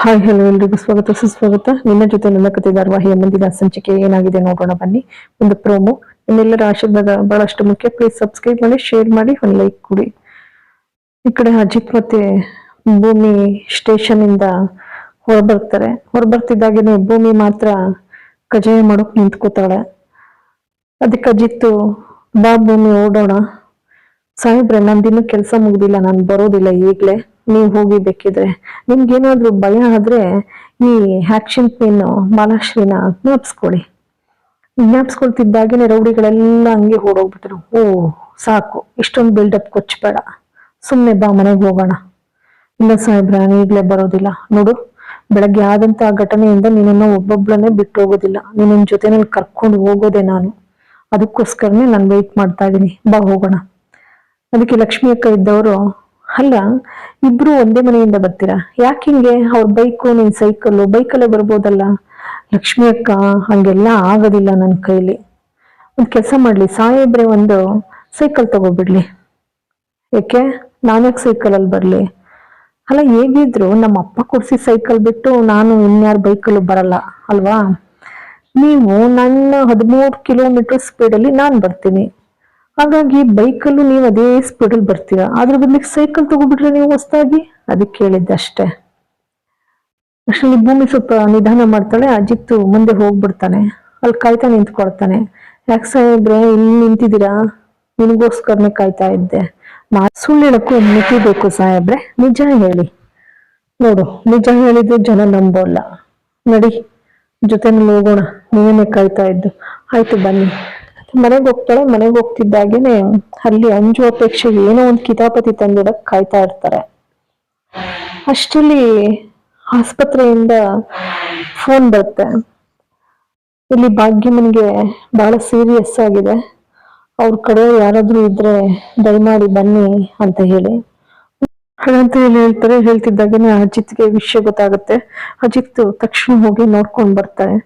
Hi, hello, ಎಲ್ರಿಗೂ ಸ್ವಾಗತ, ಸುಸ್ವಾಗತ. ನಿನ್ನ ಜೊತೆ ನನ್ನ ಕತೆ ಧಾರಾವಾಹಿಯ ಮುಂದಿನ ಸಂಚಿಕೆ ಏನಾಗಿದೆ ನೋಡೋಣ ಬನ್ನಿ. ಒಂದು ಪ್ರೋಮೋ. ನಿಮ್ಮೆಲ್ಲರ ಆಶೀರ್ವಾದ ಬಹಳಷ್ಟು ಮುಖ್ಯ. ಪ್ಲೀಸ್ ಸಬ್ಸ್ಕ್ರೈಬ್ ಮಾಡಿ ಶೇರ್ ಮಾಡಿ, ಒಂದು ಲೈಕ್ ಕೊಡಿ. ಈ ಕಡೆ ಅಜಿತ್ ಮತ್ತೆ ಭೂಮಿ ಸ್ಟೇಷನ್ ಇಂದ ಹೊರಬರ್ತಾರೆ. ಹೊರಬರ್ತಿದ್ದಾಗೇನೆ ಭೂಮಿ ಮಾತ್ರ ಕಜಾಯ ಮಾಡೋಕ್ ನಿಂತ್ಕೋತಾಳೆ. ಅದಕ್ಕೆ ಅಜಿತ್ ಬಾ ಭೂಮಿ, ಓಡೋಣ. ಸಾಹೇಬ್ರೆ ಕೆಲಸ ಮುಗ್ದಿಲ್ಲ. ನಾನು ಬರೋದಿಲ್ಲ ಈಗ್ಲೇ. ನೀವು ಹೋಗಿ ಬೇಕಿದ್ರೆ ನಿಮ್ಗೇನಾದ್ರೂ ಭಯ ಆದ್ರೆ ಈ ಆಕ್ಷನ್ ಪೇನ್ ಮಾಲಾಶ್ರೀನ ಜ್ಞಾಪಿಸ್ಕೊಳ್ಳಿ. ಜ್ಞಾಪಿಸ್ಕೊಳ್ತಿದ್ದಾಗೇನೆ ರೌಡಿಗಳೆಲ್ಲ ಹಂಗೆ ಓಡೋಗ್ಬಿಟ್ರು ಓ, ಸಾಕು. ಇಷ್ಟೊಂದು ಬಿಲ್ಡಪ್ ಕೊಚ್ಚಬೇಡ ಸುಮ್ಮನೆ ಬಾ, ಮನೆಗೆ ಹೋಗೋಣ. ಇಲ್ಲ ಸಾಹೇಬ್ರ ಈಗಲೇ ಬರೋದಿಲ್ಲ. ನೋಡು, ಬೆಳಗ್ಗೆ ಆದಂತ ಘಟನೆಯಿಂದ ನಿನ್ನನ್ನ ಒಬ್ಬೊಬ್ಳನ್ನೇ ಬಿಟ್ಟು ಹೋಗೋದಿಲ್ಲ. ನಿನ್ನ ಜೊತೆನಲ್ಲಿ ಕರ್ಕೊಂಡು ಹೋಗೋದೆ ನಾನು. ಅದಕ್ಕೋಸ್ಕರನೇ ನಾನು ವೆಯ್ಟ್ ಮಾಡ್ತಾ ಇದ್ದೀನಿ ಬಾ, ಹೋಗೋಣ. ಅದಕ್ಕೆ ಲಕ್ಷ್ಮಿ ಅಕ್ಕ ಇದ್ದವರು, ಅಲ್ಲ ಇಬ್ರು ಒಂದೇ ಮನೆಯಿಂದ ಬರ್ತೀರಾ? ಯಾಕೆ ಹಿಂಗೆ? ಅವ್ರ ಬೈಕು, ನಿನ್ ಸೈಕಲ್ಲು, ಬೈಕಲ್ಲೇ ಬರ್ಬೋದಲ್ಲ? ಲಕ್ಷ್ಮಿ ಅಕ್ಕ, ಹಂಗೆಲ್ಲ ಆಗೋದಿಲ್ಲ ನನ್ನ ಕೈಲಿ. ಒಂದು ಕೆಲಸ ಮಾಡ್ಲಿ ಸಾಹೇಬ್ರೆ ಒಂದು ಸೈಕಲ್ ತಗೋಬಿಡ್ಲಿ. ಯಾಕೆ? ನಾನ್ಯಾಕೆ ಸೈಕಲ್ ಅಲ್ಲಿ ಬರ್ಲಿ? ಅಲ್ಲ, ಹೇಗಿದ್ರು ನಮ್ಮ ಅಪ್ಪ ಕೊಡಿಸಿ ಸೈಕಲ್ ಬಿಟ್ಟು ನಾನು ಇನ್ಯಾರ ಬೈಕಲ್ಲೂ ಬರಲ್ಲ, ಅಲ್ವಾ? ನೀವು ನನ್ನ ಹದಿಮೂರು ಕಿಲೋಮೀಟರ್ ಸ್ಪೀಡಲ್ಲಿ ನಾನು ಬರ್ತೀನಿ. ಹಾಗಾಗಿ ಬೈಕಲ್ಲೂ ನೀವು ಅದೇ ಸ್ಪೀಡಲ್ಲಿ ಬರ್ತೀರಾ? ಅದ್ರ ಬದಲಿಗೆ ಸೈಕಲ್ ತಗೋಬಿಟ್ರೆ ನೀವು ಹೊಸ್ದಾಗಿ? ಅದಕ್ಕೆ ಕೇಳಿದ್ದೆ ಅಷ್ಟೇ. ಅಷ್ಟರಲ್ಲಿ ಭೂಮಿ ಸ್ವಲ್ಪ ನಿಧಾನ ಮಾಡ್ತಾಳೆ, ಅಜಿತ್ ಮುಂದೆ ಹೋಗ್ಬಿಡ್ತಾನೆ. ಅಲ್ಲಿ ಕಾಯ್ತಾ ನಿಂತ್ಕೊಳ್ತಾನೆ. ಯಾಕೆ ಸಾಹೇಬ್ರೆ, ಇಲ್ಲಿ ನಿಂತಿದ್ದೀರಾ? ನಿನಗೋಸ್ಕರನೇ ಕಾಯ್ತಾ ಇದ್ದೆ. ನಾ ಸುಳ್ಳು ಹೇಳಕ್ಕೂ ಬೇಕು ಸಾಹೇಬ್ರೆ. ನಿಜ ಹೇಳಿ. ನೋಡು, ನಿಜ ಹೇಳಿದ್ರೆ ಜನ ನಂಬೋಲ್ಲ. ನಡಿ ಜೊತೆನಲ್ಲಿ ಹೋಗೋಣ. ನೀವೇನೆ ಕಾಯ್ತಾ ಇದ್ದು. ಆಯ್ತು ಬನ್ನಿ. ಮನೆಗೆ ಹೋಗ್ತಾಳೆ, ಮನೆಗೆ ಹೋಗ್ತಿದ್ದಾಗೇನೆ ಅಲ್ಲಿ ಅಂಜು ಅಪೇಕ್ಷೆಗೆ ಏನೋ ಒಂದು ಕಿತಾಪತಿ ತಂದಿಡಕ್ ಕಾಯ್ತಾ ಇರ್ತಾರೆ. ಅಷ್ಟರಲ್ಲಿ ಆಸ್ಪತ್ರೆಯಿಂದ ಫೋನ್ ಬರುತ್ತೆ. ಇಲ್ಲಿ ಭಾಗ್ಯಮ್ಮನಿಗೆ ಬಹಳ ಸೀರಿಯಸ್ ಆಗಿದೆ. ಅವ್ರ ಕಡೆ ಯಾರಾದ್ರೂ ಇದ್ರೆ ದಯಮಾಡಿ ಬನ್ನಿ ಅಂತ ಹೇಳಿ. ಹಾಗಂತ ಹೇಳಿ ಹೇಳ್ತಾರೆ, ಹೇಳ್ತಿದ್ದಾಗೇನೆ ಅಜಿತ್ಗೆ ವಿಷಯ ಗೊತ್ತಾಗುತ್ತೆ. ಅಜಿತ್ ತಕ್ಷಣ ಹೋಗಿ ನೋಡ್ಕೊಂಡು ಬರ್ತಾರೆ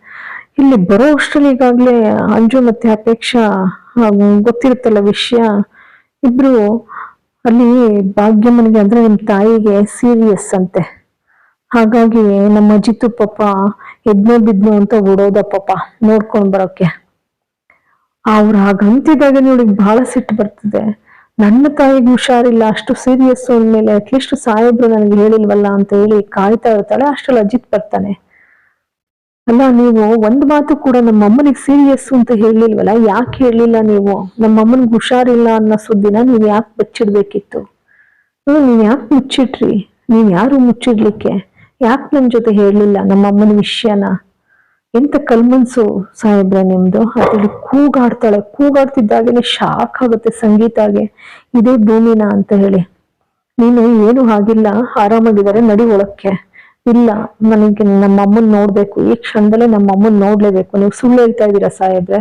ಇಲ್ಲಿ ಬರೋ ಅಷ್ಟರಲ್ಲಿ ಅಂಜು ಮತ್ತೆ ಅಪೇಕ್ಷಾ ಗೊತ್ತಿರುತ್ತಲ್ಲ ವಿಷಯ. ಇಬ್ರು ಅಲ್ಲಿ ಭಾಗ್ಯಮ್ಮನಿಗೆ ಅಂದ್ರೆ ನಿಮ್ ತಾಯಿಗೆ ಸೀರಿಯಸ್ ಅಂತೆ. ಹಾಗಾಗಿ ನಮ್ಮ ಅಜಿತು ಪಾಪ ಎದ್ನೋ ಬಿದ್ನೋ ಅಂತ ಓಡೋದ ಪಾಪ ನೋಡ್ಕೊಂಡ್ ಬರೋಕೆ. ಅವ್ರು ಹಾಗಂತಿದಾಗ ನೋಡಿ ಬಹಳ ಸಿಟ್ಟು ಬರ್ತದೆ. ನನ್ನ ತಾಯಿಗೆ ಹುಷಾರಿಲ್ಲ, ಅಷ್ಟು ಸೀರಿಯಸ್ ಅಂದ್ಮೇಲೆ ಅಟ್ಲೀಸ್ಟ್ ಸಾಹೇಬ್ರು ನನಗೆ ಹೇಳಿಲ್ವಲ್ಲ ಅಂತ ಹೇಳಿ ಕಾಯ್ತಾ ಇರ್ತಾಳೆ, ಅಷ್ಟ್ರಲ್ಲಿ ಅಜಿತ್ ಬರ್ತಾನೆ. ಅಲ್ಲ, ನೀವು ಒಂದ್ ಮಾತು ಕೂಡ ನಮ್ಮ ಅಮ್ಮನಿಗೆ ಸೀರಿಯಸ್ ಅಂತ ಹೇಳಿಲ್ವಲ್ಲ ಯಾಕೆ ಹೇಳಿಲ್ಲ ನೀವು? ನಮ್ಮ ಅಮ್ಮನಿಗೆ ಹುಷಾರಿಲ್ಲ ಅನ್ನೋ ಸುದ್ದಿನ ನೀವ್ ಯಾಕೆ ಬಚ್ಚಿಡ್ಬೇಕಿತ್ತು ನೀವ್ ಯಾಕೆ ಮುಚ್ಚಿಟ್ರಿ? ನೀವ್ ಯಾರು ಮುಚ್ಚಿಡ್ಲಿಕ್ಕೆ? ಯಾಕೆ ನನ್ ಜೊತೆ ಹೇಳಲಿಲ್ಲ ನಮ್ಮ ಅಮ್ಮನ ವಿಷಯನ? ಎಂತ ಕಲ್ಮನ್ಸು ಸಾಹೇಬ್ರೆ ನಿಮ್ದು? ಅದರಲ್ಲಿ ಕೂಗಾಡ್ತಾಳೆ. ಕೂಗಾಡ್ತಿದ್ದಾಗೇನೆ ಶಾಕ್ ಆಗುತ್ತೆ ಸಂಗೀತಾಗೆ. ಇದೇ ಭೂಮಿನ ಅಂತ ಹೇಳಿ. ನೀನು ಏನು ಆಗಿಲ್ಲ ಆರಾಮಾಗಿದ್ದಾರೆ ನಡಿ ಒಳಕ್ಕೆ. ಇಲ್ಲ, ನನಗೆ ನಮ್ಮ ಅಮ್ಮನ್ ನೋಡ್ಬೇಕು. ಈ ಕ್ಷಣದಲ್ಲೇ ನಮ್ಮ ಅಮ್ಮನ್ ನೋಡ್ಲೇಬೇಕು. ನೀವು ಸುಳ್ಳು ಹೇಳ್ತಾ ಇದ್ದೀರಾ ಸಾಹೇಬ್ರೆ?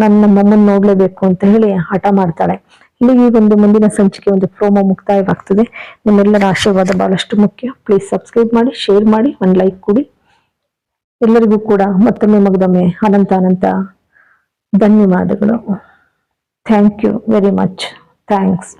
ನಾನು ನಮ್ಮ ಅಮ್ಮನ್ ನೋಡ್ಲೇಬೇಕು ಅಂತ ಹೇಳಿ ಹಠ ಮಾಡ್ತಾಳೆ. ಇಲ್ಲಿ ಈ ಒಂದು ಮುಂದಿನ ಸಂಚಿಕೆ ಒಂದು ಪ್ರೋಮೋ ಮುಕ್ತಾಯವಾಗ್ತದೆ. ನಿಮ್ಮೆಲ್ಲರ ಆಶೀರ್ವಾದ ಬಹಳಷ್ಟು ಮುಖ್ಯ. ಪ್ಲೀಸ್ ಸಬ್ಸ್ಕ್ರೈಬ್ ಮಾಡಿ ಶೇರ್ ಮಾಡಿ, ಒಂದು ಲೈಕ್ ಕೊಡಿ. ಎಲ್ಲರಿಗೂ ಕೂಡ ಮತ್ತೊಮ್ಮೆ ಮಗದೊಮ್ಮೆ ಅನಂತ ಅನಂತ ಧನ್ಯವಾದಗಳು. Thank you very much thanks